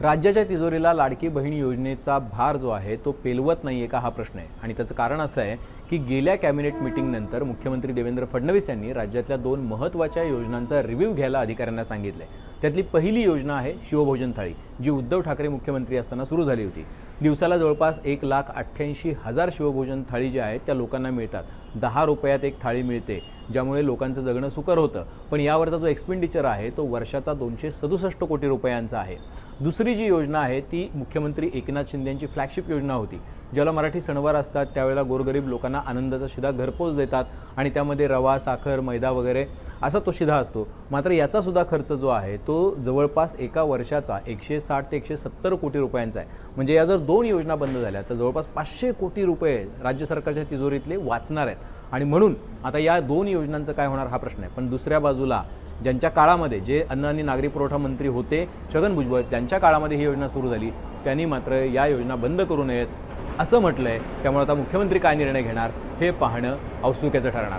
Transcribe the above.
राज्याच्या तिजोरीला लाडकी बहीण योजनेचा भार जो आहे तो पेलवत नाही आहे का हा प्रश्न आहे. आणि त्याचं कारण असं आहे की गेल्या कॅबिनेट मिटिंगनंतर मुख्यमंत्री देवेंद्र फडणवीस यांनी राज्यातल्या दोन महत्त्वाच्या योजनांचा रिव्ह्यू घ्यायला अधिकाऱ्यांना सांगितलंय. त्यातली पहिली योजना आहे शिवभोजन थाळी जी उद्धव ठाकरे मुख्यमंत्री असताना सुरू झाली होती. दिवसाला जवळपास एक लाख अठ्ठ्याऐंशी हजार शिवभोजन थाळी ज्या आहेत त्या लोकांना मिळतात. दहा रुपयात एक थाळी मिळते ज्यामुळे लोकांचं जगणं सुकर होतं. पण यावरचा जो एक्सपेंडिचर आहे तो वर्षाचा दोनशे सदुसष्ट कोटी रुपयांचा आहे. दुसरी जी योजना आहे ती मुख्यमंत्री एकनाथ शिंदे यांची फ्लॅगशिप योजना होती ज्याला मराठी सणवार असतात त्यावेळेला गोरगरीब लोकांना आनंदाचा शिधा घरपोच देतात. आणि त्यामध्ये रवा साखर मैदा वगैरे असा तो शिधा असतो. मात्र याचासुद्धा खर्च जो आहे तो जवळपास एका वर्षाचा एकशे साठ ते एकशे सत्तर कोटी रुपयांचा आहे. म्हणजे या जर दोन योजना बंद झाल्या तर जवळपास पाचशे कोटी रुपये राज्य सरकारच्या तिजोरीतले वाचणार आहेत. आणि म्हणून आता या दोन योजनांचं काय होणार हा प्रश्न आहे. पण दुसऱ्या बाजूला ज्यांच्या काळामध्ये जे अन्न आणि नागरी पुरवठा मंत्री होते छगन भुजबळ त्यांच्या काळामध्ये ही योजना सुरू झाली. त्यांनी मात्र या योजना बंद करू नयेत असं म्हटलंय. त्यामुळे आता मुख्यमंत्री काय निर्णय घेणार हे पाहणं औत्सुक्याचं ठरणार आहे.